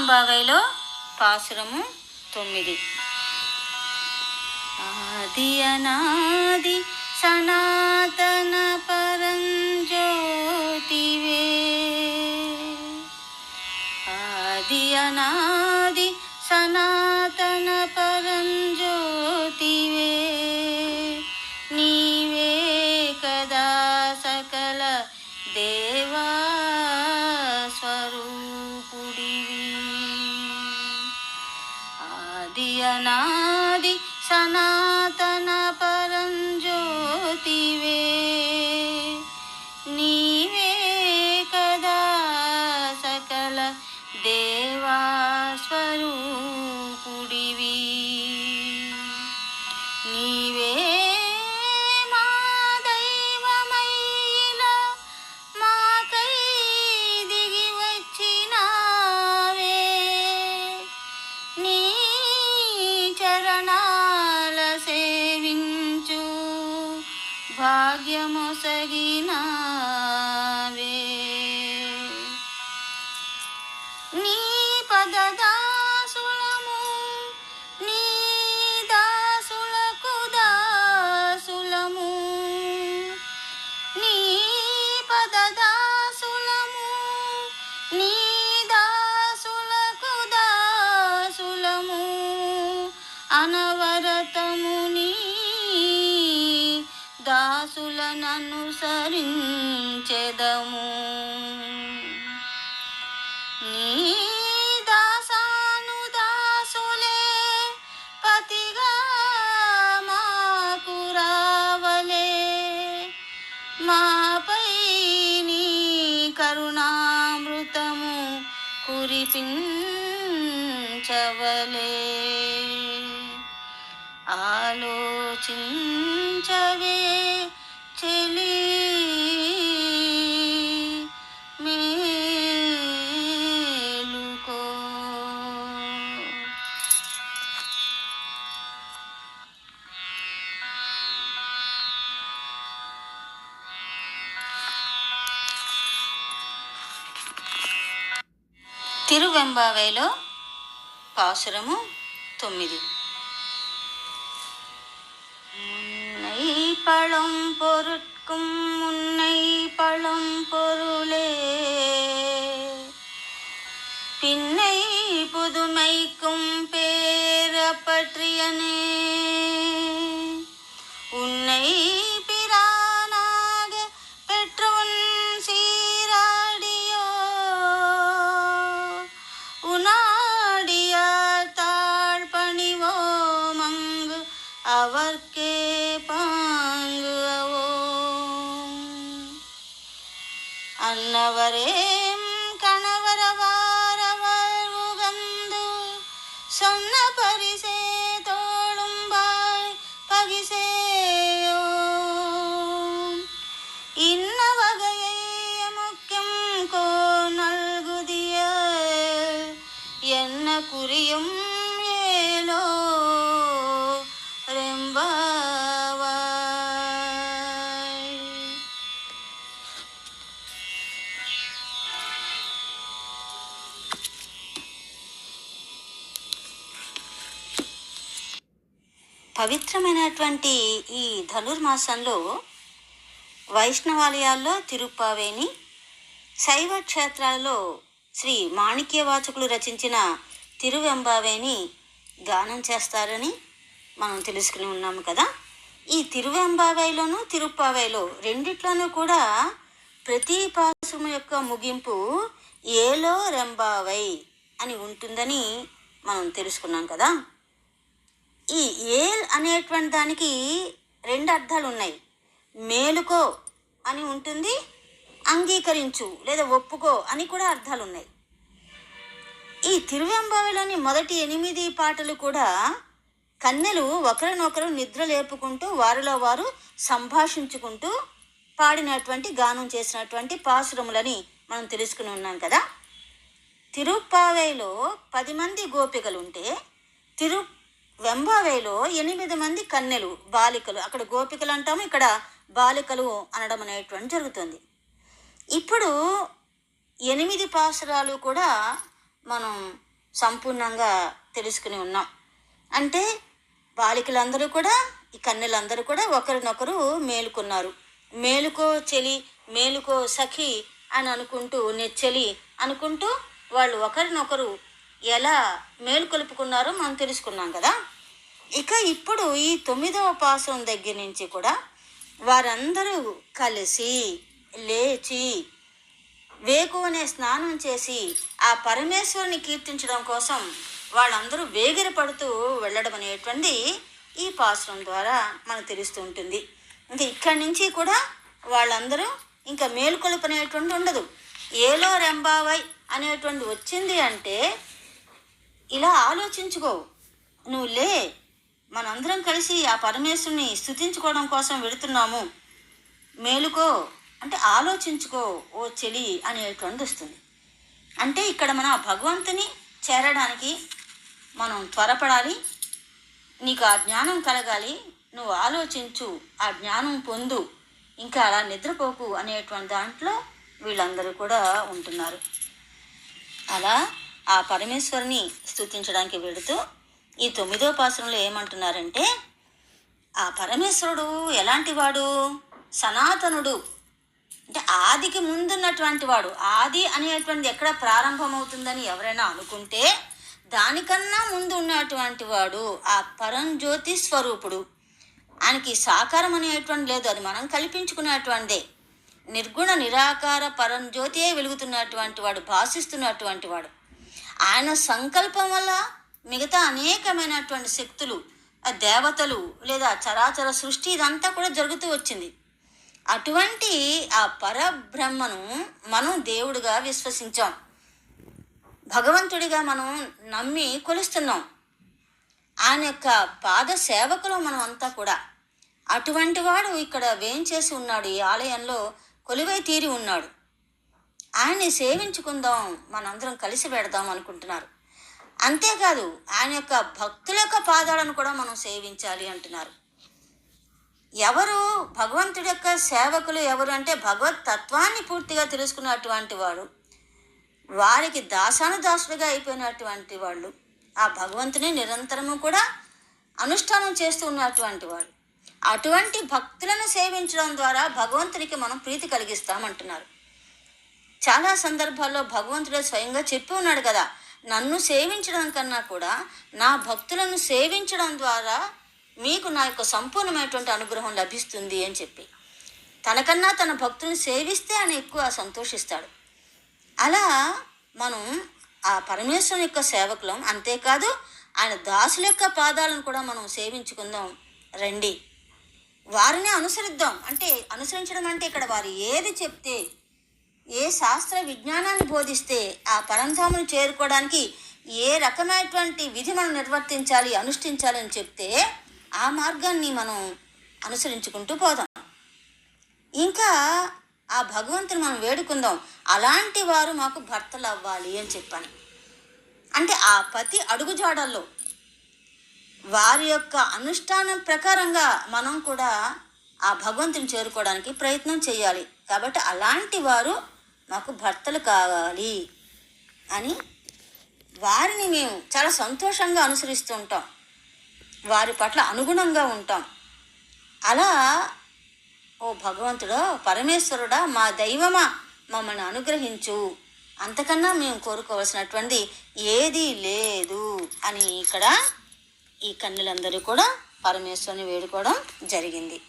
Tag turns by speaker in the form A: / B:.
A: తిరువెంబావైలో పాసురము తొమ్మిది. ఆది అనాది సనాతన పరంజ్యోతివే. ఆది అనాది సనాతన కనిపించవలే ఆలోచించ తిరువెంబావైలో పాసురము తొమ్మిది முன்னை பழம் பொருட்கும் முன்னை பழம் பொருளே பின்னை புதுமைக்கும் பேர என்ன குறியும் ஏலோ ரெம்பாவாய் పవిత్రమైనటువంటి ఈ ధనుర్మాసంలో వైష్ణవాలయాల్లో తిరుప్పావేని శైవ క్షేత్రాలలో శ్రీ మాణిక్యవాచకులు రచించిన తిరువెంబావేని గానం చేస్తారని మనం తెలుసుకుని ఉన్నాము కదా. ఈ తిరువెంబావైలోను తిరుప్పావైలో రెండిట్లోనూ కూడా ప్రతి పాశము యొక్క ముగింపు ఏలో రెంబావై అని ఉంటుందని మనం తెలుసుకున్నాం కదా. ఈ ఏల్ అనేటువంటి దానికి రెండు అర్థాలు ఉన్నాయి మేలుకో అని ఉంటుంది అంగీకరించు లేదా ఒప్పుకో అని కూడా అర్థాలు ఉన్నాయి ఈ తిరువెంబావిలోని మొదటి ఎనిమిది పాటలు కూడా కన్నెలు ఒకరినొకరు నిద్ర లేపుకుంటూ వారిలో వారు సంభాషించుకుంటూ పాడినటువంటి గానం చేసినటువంటి పాసురములని మనం తెలుసుకుని ఉన్నాం కదా. తిరుప్పావేలో పది మంది గోపికలు ఉంటే తిరు వెంబావేలో ఎనిమిది మంది కన్నెలు బాలికలు. అక్కడ గోపికలు అంటాము ఇక్కడ బాలికలు అనడం అనేటువంటి జరుగుతుంది. ఇప్పుడు ఎనిమిది పాసురాలు కూడా మనం సంపూర్ణంగా తెలుసుకుని ఉన్నాం. అంటే బాలికలందరూ కూడా ఈ కన్నెలందరూ కూడా ఒకరినొకరు మేలుకున్నారు. మేలుకో చెలి మేలుకో సఖి అని అనుకుంటూ నెచ్చలి అనుకుంటూ వాళ్ళు ఒకరినొకరు ఎలా మేలుకొలుపుకున్నారో మనం తెలుసుకున్నాం కదా. ఇక ఇప్పుడు ఈ తొమ్మిదవ పాసం దగ్గర నుంచి కూడా వారందరూ కలిసి లేచి వేకువనే స్నానం చేసి ఆ పరమేశ్వరుని కీర్తించడం కోసం వాళ్ళందరూ వేగిరపడుతూ వెళ్ళడం అనేటువంటిది ఈ పాశ్రం ద్వారా మనకు తెలుస్తూ ఉంటుంది. ఇంకా ఇక్కడి నుంచి కూడా వాళ్ళందరూ ఇంకా మేలుకొలుపు అనేటువంటి ఉండదు. ఏలో రెంబావై అనేటువంటి వచ్చింది అంటే ఇలా ఆలోచించుకో. నువ్వు లే మనందరం కలిసి ఆ పరమేశ్వరుని స్థుతించుకోవడం కోసం వెళుతున్నాము. మేలుకో. అంటే ఆలోచించుకో ఓ చెలి అనేటువంటి వస్తుంది. అంటే ఇక్కడ మనం ఆ భగవంతుని చేరడానికి మనం త్వరపడాలి నీకు ఆ జ్ఞానం కలగాలి నువ్వు ఆలోచించు ఆ జ్ఞానం పొందు ఇంకా అలా నిద్రపోకు అనేటువంటి దాంట్లో వీళ్ళందరూ కూడా ఉంటున్నారు. అలా ఆ పరమేశ్వరుని స్థుతించడానికి వెళుతూ ఈ తొమ్మిదో పాసనంలో ఏమంటున్నారంటే ఆ పరమేశ్వరుడు ఎలాంటి వాడు? సనాతనుడు. అంటే ఆదికి ముందున్నటువంటి వాడు ఆది అనేటువంటిది ఎక్కడ ప్రారంభమవుతుందని ఎవరైనా అనుకుంటే దానికన్నా ముందు ఉన్నటువంటి వాడు ఆ పరంజ్యోతి స్వరూపుడు. ఆయనకి సాకారం అనేటువంటి లేదు అది మనం కల్పించుకున్నటువంటిదే నిర్గుణ నిరాకార పరంజ్యోతియే వెలుగుతున్నటువంటి వాడు భాషిస్తున్నటువంటి వాడు. ఆయన సంకల్పం వల్ల మిగతా అనేకమైనటువంటి శక్తులు ఆ దేవతలు లేదా చరాచర సృష్టి ఇదంతా కూడా జరుగుతూ వచ్చింది. అటువంటి ఆ పరబ్రహ్మను మనం దేవుడిగా విశ్వసించాం. భగవంతుడిగా మనం నమ్మి కొలుస్తున్నాం. ఆయన యొక్క పాద సేవకులు మనం అంతా కూడా. అటువంటి వాడు ఇక్కడ వేంచేసి ఉన్నాడు? ఈ ఆలయంలో కొలువై తీరి ఉన్నాడు. ఆయన్ని సేవించుకుందాం మనందరం కలిసి పెడదాం అనుకుంటున్నారు. అంతేకాదు ఆయన యొక్క భక్తుల యొక్క పాదాలను కూడా మనం సేవించాలి అంటున్నారు. ఎవరు భగవంతుడి యొక్క సేవకులు ఎవరు అంటే భగవత్ తత్వాన్ని పూర్తిగా తెలుసుకున్నటువంటి వాడు. వారికి దాసానుదాసుడిగా అయిపోయినటువంటి వాళ్ళు. ఆ భగవంతుని నిరంతరము కూడా అనుష్ఠానం చేస్తూ ఉన్నటువంటి వాడు. అటువంటి భక్తులను సేవించడం ద్వారా భగవంతునికి మనం ప్రీతి కలిగిస్తామంటున్నారు. చాలా సందర్భాల్లో భగవంతుడే స్వయంగా చెప్పి ఉన్నాడు కదా నన్ను సేవించడం కన్నా కూడా నా భక్తులను సేవించడం ద్వారా మీకు నా యొక్క సంపూర్ణమైనటువంటి అనుగ్రహం లభిస్తుంది అని చెప్పి. తనకన్నా తన భక్తులను సేవిస్తే ఆయన ఎక్కువ సంతోషిస్తాడు. అలా మనం ఆ పరమేశ్వరుని యొక్క సేవకులం అంతేకాదు ఆయన దాసుల యొక్క పాదాలను కూడా మనం సేవించుకుందాం. రండి. వారిని అనుసరిద్దాం. అంటే అనుసరించడం అంటే ఇక్కడ వారు ఏది చెప్తే ఏ శాస్త్ర విజ్ఞానాన్ని బోధిస్తే ఆ పరంధామును చేరుకోవడానికి ఏ రకమైనటువంటి విధి మనం నిర్వర్తించాలి అనుష్ఠించాలని చెప్తే ఆ మార్గాన్ని మనం అనుసరించుకుంటూ పోదాం. ఇంకా ఆ భగవంతుని మనం వేడుకుందాం. అలాంటి వారు మాకు భర్తలు అవ్వాలి అని చెప్పాను. అంటే ఆ పతి అడుగుజాడల్లో వారి యొక్క అనుష్ఠానం ప్రకారంగా మనం కూడా ఆ భగవంతుని చేరుకోవడానికి ప్రయత్నం చేయాలి. కాబట్టి అలాంటి వారు మాకు భర్తలు కావాలి అని వారిని మేము చాలా సంతోషంగా అనుసరిస్తూ ఉంటాం. వారి పట్ల అనుగుణంగా ఉంటాం. అలా ఓ భగవంతుడా పరమేశ్వరుడా మా దైవమా మమ్మల్ని అనుగ్రహించు. అంతకన్నా మేము కోరుకోవాల్సినటువంటి ఏదీ లేదు అని ఇక్కడ ఈ కన్నులందరూ కూడా పరమేశ్వరుని వేడుకోవడం జరిగింది.